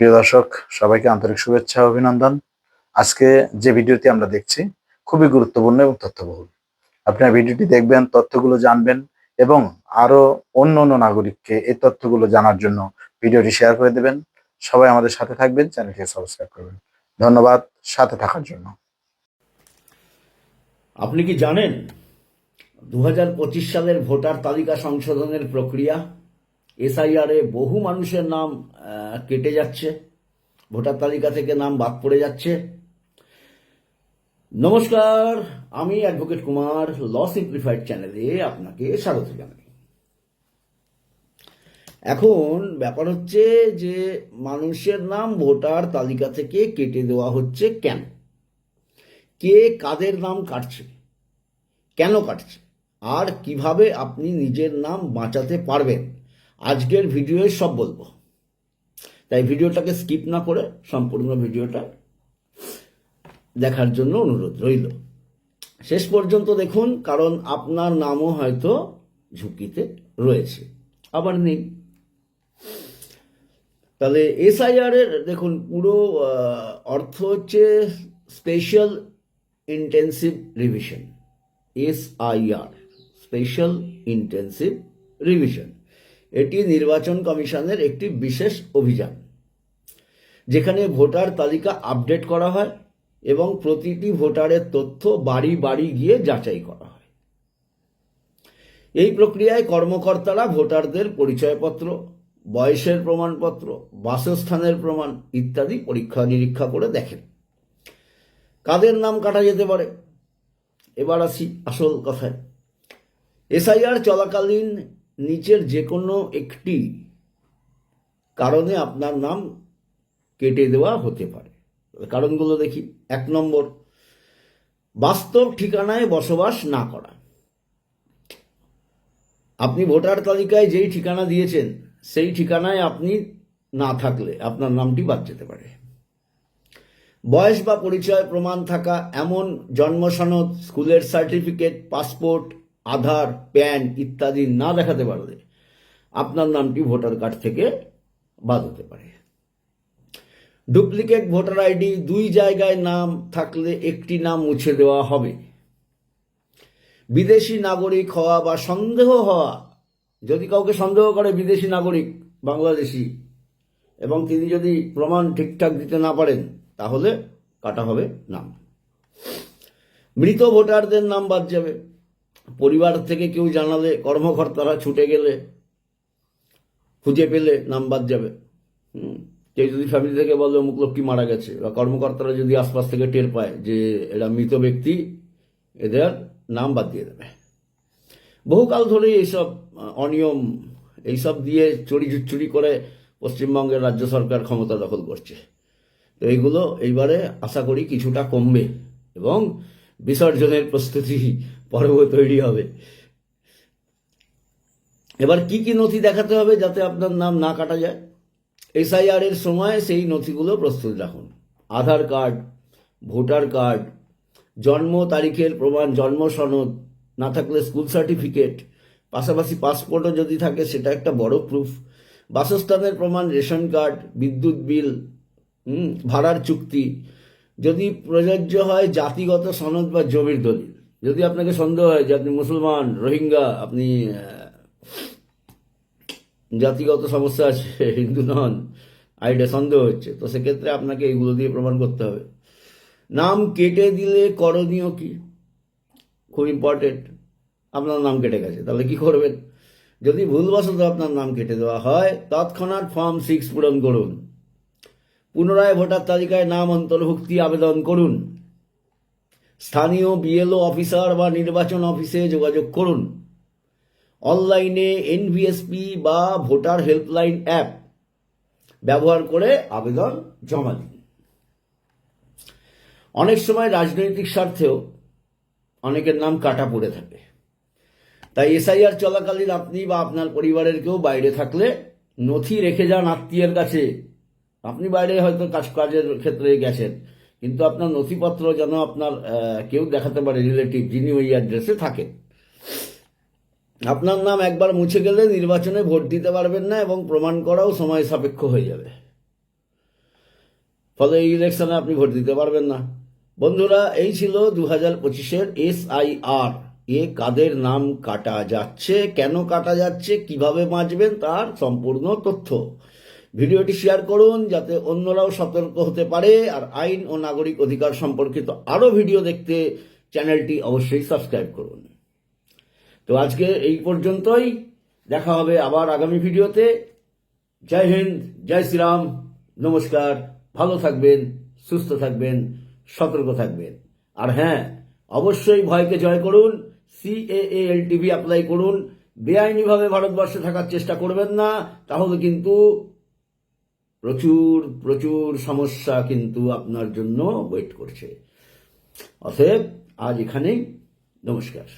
প্রিয় দর্শক, সবাইকে আন্তরিক শুভেচ্ছা অভিনন্দন। আজকে যে ভিডিওটি আমরা দেখছি খুবই গুরুত্বপূর্ণ এবং তথ্যবহুল। আপনার ভিডিওটি দেখবেন, তথ্যগুলো জানবেন এবং আরও অন্য অন্য নাগরিককে এই তথ্যগুলো জানার জন্য ভিডিওটি শেয়ার করে দেবেন। সবাই আমাদের সাথে থাকবেন চ্যানেলটি সাবস্ক্রাইব করবেন। ধন্যবাদ সাথে থাকার জন্য। আপনি কি জানেন দু হাজার পঁচিশ সালের ভোটার তালিকা সংশোধনের প্রক্রিয়া এসআইআর বহু মানুষের নাম কেটে যাচ্ছে। ভোটার তালিকা থেকে নাম বাদ পড়ে যাচ্ছে। নমস্কার, আমি অ্যাডভোকেট কুমার, ল সিম্পলিফাইড চ্যানেলে আপনাকে স্বাগত জানাই। এখন ব্যাপার হচ্ছে যে, মানুষের নাম ভোটার তালিকা থেকে কেটে দেওয়া হচ্ছে কেন? কে কাদের নাম কাটছে? কেন কাটছে? আর কীভাবে আপনি নিজের নাম বাঁচাতে পারবেন? আজকের ভিডিওয়ে সব বলব। তাই ভিডিওটাকে স্কিপ না করে সম্পূর্ণ ভিডিওটা দেখার জন্য অনুরোধ রইল। শেষ পর্যন্ত দেখুন, কারণ আপনার নামও হয়তো ঝুঁকিতে রয়েছে। আবার নেই। তাহলে এসআইআর এর দেখুন, পুরো অর্থ হচ্ছে special intensive revision SIR special intensive revision এটি নির্বাচন কমিশনের একটি বিশেষ অভিযান, যেখানে ভোটার তালিকা আপডেট করা হয় এবং প্রতিটি ভোটারের তথ্য বাড়ি বাড়ি গিয়ে যাচাই করা হয়। এই প্রক্রিয়ায় কর্মকর্তারা ভোটারদের পরিচয়পত্র, বয়সের প্রমাণপত্র, বাসস্থানের প্রমাণ ইত্যাদি পরীক্ষা নিরীক্ষা করে দেখেন। কাদের নাম কাটা যেতে পারে? এবার আসি আসল কথায়। এসআইআর চলাকালীন নিচের যে কোনো একটি কারণে আপনার নাম কেটে দেওয়া হতে পারে। কারণগুলো দেখি। এক নম্বর, বাস্তব ঠিকানায় বসবাস না করা। আপনি ভোটার তালিকায় যেই ঠিকানা দিয়েছেন, সেই ঠিকানায় আপনি না থাকলে আপনার নামটি বাদ যেতে পারে। বয়স বা পরিচয়, প্রমাণ থাকা, এমন জন্ম সনদ স্কুলের সার্টিফিকেট, পাসপোর্ট আধার, প্যান ইত্যাদি না দেখাতে পারলে আপনার নামটি ভোটার কার্ড থেকে বাদ হতে পারে। ডুপ্লিকেট ভোটার আইডি দুই জায়গায় নাম থাকলে একটি নাম মুছে দেওয়া হবে। বিদেশি নাগরিক হওয়া বা সন্দেহ হওয়া, যদি কাউকে সন্দেহ করে বিদেশি নাগরিক, বাংলাদেশি, এবং তিনি যদি প্রমাণ ঠিকঠাক দিতে না পারেন, তাহলে কাটা হবে নাম। মৃত ভোটারদের নাম বাদ যাবে। পরিবার থেকে কেউ জানালে কর্মকর্তারা ছুটে গেলে, খুঁজে পেলে নাম বাদ যাবে কেউ যদি ফ্যামিলি থেকে বলে, অমুক লোকটি মারা গেছে, বা কর্মকর্তারা যদি আশপাশ থেকে টের পায় যে এরা মৃত ব্যক্তি, এদের নাম বাদ দিয়ে দেবে। বহুকাল ধরেই এইসব অনিয়ম, এইসব দিয়ে চুরি চুরি করে পশ্চিমবঙ্গের রাজ্য সরকার ক্ষমতা দখল করছে। তো এইগুলো এইবারে আশা করি কিছুটা কমবে এবং বিসর্জনের প্রস্তুতি পর্ব তৈরি হবে। এবার কি কি নথি দেখাতে হবে যাতে আপনার নাম না কাটা যায়? এসআইআর এর সময় সেই নথিগুলো প্রস্তুত রাখুন। আধার কার্ড, ভোটার কার্ড, জন্ম তারিখের প্রমাণ, জন্ম সনদ, না থাকলে স্কুল সার্টিফিকেট, পাশাপাশি পাসপোর্টও যদি থাকে সেটা একটা বড় প্রুফ বাসস্থানের প্রমাণ, রেশন কার্ড, বিদ্যুৎ বিল ভাড়ার চুক্তি। যদি প্রযোজ্য হয় জাতিগত সনদ বা জমির দলিল। যদি আপনাকে সন্দেহ হয় যে আপনি মুসলমান, রোহিঙ্গা, আপনি জাতিগত সমস্যা আছে, হিন্দু নন, আইডিয়া সন্দেহ হচ্ছে, তো সেক্ষেত্রে আপনাকে এইগুলো দিয়ে প্রমাণ করতে হবে। নাম কেটে দিলে করণীয় কি? খুব ইম্পর্টেন্ট আপনার নাম কেটে গেছে, তাহলে কি করবেন? যদি ভুলবশত আপনার নাম কেটে দেওয়া হয়, তৎক্ষণাৎ ফর্ম সিক্স পূরণ করুন। পুনরায় ভোটার তালিকায় নাম, অন্তর্ভুক্তি, আবেদন করুন। স্থানীয় বিএলও অফিসার বা নির্বাচন অফিসে যোগাযোগ করুন। অনলাইনে এনভিএসপি বা ভোটার হেল্পলাইন অ্যাপ ব্যবহার করে আবেদন জমা দিন। অনেক সময় রাজনৈতিক স্বার্থেও অনেকের নাম কাটা পড়ে থাকে। তাই এসআইআর চলাকালীন আপনি বা আপনার পরিবারের কেউ বাইরে থাকলে নথি রেখে যান আত্মীয়ের কাছে। আপনি বাইরে হয়তো কাজ কাজের ক্ষেত্রে গেছেন। কিন্তু আপনার নথিপত্র যেন আপনার কেউ দেখাতে পারে রিলেটিভ যিনি ওই অ্যাড্রেসে থাকেন। আপনার নাম একবার মুছে গেলে নির্বাচনে ভোট দিতে পারবেন না এবং প্রমাণ করাও সময় সাপেক্ষ হয়ে যাবে। ফলে এই ইলেকশনে আপনি ভোট দিতে পারবেন না। বন্ধুরা, এই ছিল দু হাজার পঁচিশের এস আই আর এ কাদের নাম কাটা যাচ্ছে, কেন কাটা যাচ্ছে, কীভাবে বাঁচবেন তার সম্পূর্ণ তথ্য। ভিডিওটি শেয়ার করুন যাতে অন্যরাও সতর্ক হতে পারে, আর আইন ও নাগরিক অধিকার সম্পর্কিত আরও ভিডিও দেখতে চ্যানেলটি অবশ্যই সাবস্ক্রাইব করুন। তো আজকে এই পর্যন্তই। দেখা হবে আবার আগামী ভিডিওতে। জয় হিন্দ, জয় শ্রীরাম। নমস্কার। ভালো থাকবেন, সুস্থ থাকবেন, সতর্ক থাকবেন। আর হ্যাঁ অবশ্যই ভয়কে জয় করুন। সিএএল টিভি অ্যাপ্লাই করুন। বেআইনিভাবে ভারতবর্ষে থাকার চেষ্টা করবেন না, তাহলে কিন্তু প্রচুর প্রচুর সমস্যা কিন্তু আপনার জন্য ওয়েট করছে। অতএব আজ এখানেই নমস্কার।